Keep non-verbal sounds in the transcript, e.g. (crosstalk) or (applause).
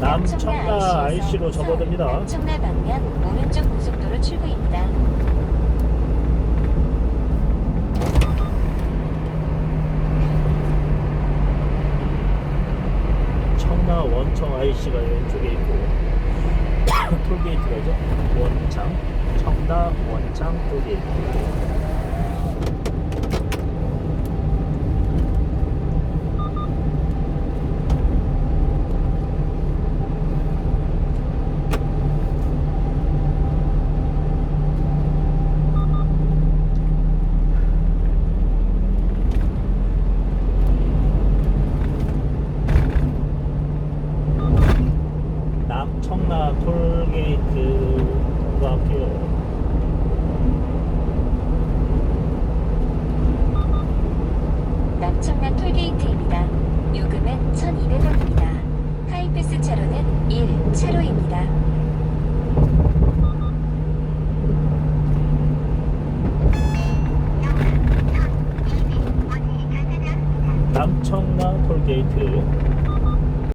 남청라 IC로 접어듭니다. 남청라 방면 오른쪽 고속도로 출구입니다. 청라 원청 IC가 왼쪽에 있고 (coughs) 톨게이트가죠. 원창, 청라 원창 톨게이트. 청라 톨게이트 통과할게요. 남청라 톨게이트입니다. 요금은 1,200원입니다. 하이패스 차로는 1 차로입니다. 남청라 톨게이트